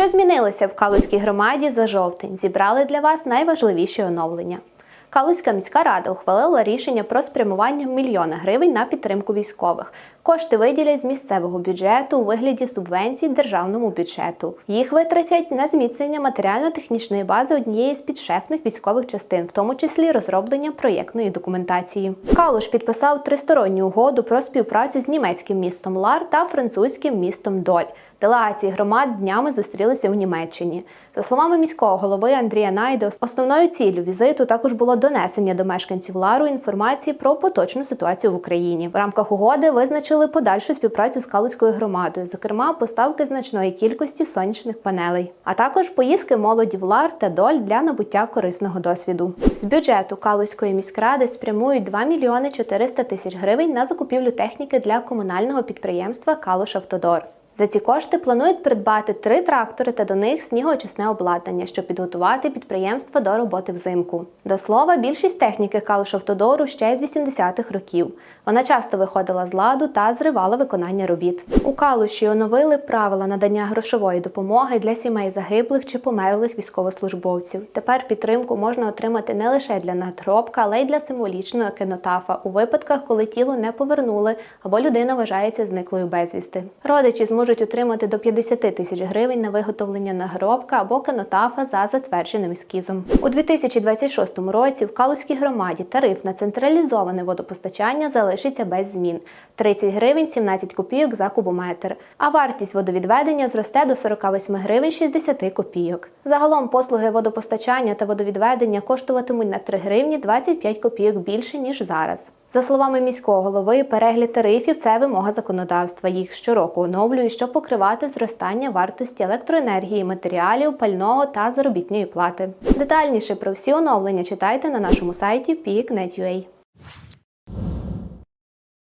Що змінилося в Калузькій громаді за жовтень? Зібрали для вас найважливіші оновлення. Калузька міська рада ухвалила рішення про спрямування мільйона гривень на підтримку військових. Кошти виділять з місцевого бюджету у вигляді субвенцій державному бюджету. Їх витратять на зміцнення матеріально-технічної бази однієї з підшефних військових частин, в тому числі розроблення проєктної документації. Калуш підписав тристоронню угоду про співпрацю з німецьким містом Лар та французьким містом Доль. Делегації громад днями зустрілися в Німеччині. За словами міського голови Андрія Найде, основною ціллю візиту також було донесення до мешканців Лару інформації про поточну ситуацію в Україні. В рамках угоди визначили подальшу співпрацю з Калузькою громадою, зокрема поставки значної кількості сонячних панелей, а також поїздки молоді в Лар та Доль для набуття корисного досвіду. З бюджету Калузької міськради спрямують 2 мільйони 400 тисяч гривень на закупівлю техніки для комунального підприємства Калуш Автодор. За ці кошти планують придбати три трактори та до них снігоочисне обладнання, щоб підготувати підприємство до роботи взимку. До слова, більшість техніки Калушавтодору ще з 80-х років. Вона часто виходила з ладу та зривала виконання робіт. У Калуші оновили правила надання грошової допомоги для сімей загиблих чи померлих військовослужбовців. Тепер підтримку можна отримати не лише для надгробка, але й для символічного кенотафа у випадках, коли тіло не повернули або людина вважається зниклою безвісти. Родичі зможуть отримати до 50 тисяч гривень на виготовлення нагробка або кенотафа за затвердженим ескізом. У 2026 році в Калузькій громаді тариф на централізоване водопостачання залишиться без змін 30 гривень 17 копійок за кубометр, а вартість водовідведення зросте до 48 гривень 60 копійок. Загалом послуги водопостачання та водовідведення коштуватимуть на 3 гривні 25 копійок більше ніж зараз. За словами міського голови, перегляд тарифів це вимога законодавства. Їх щороку оновлюють, щоб покривати зростання вартості електроенергії, матеріалів, пального та заробітної плати. Детальніше про всі оновлення читайте на нашому сайті peak.net.ua.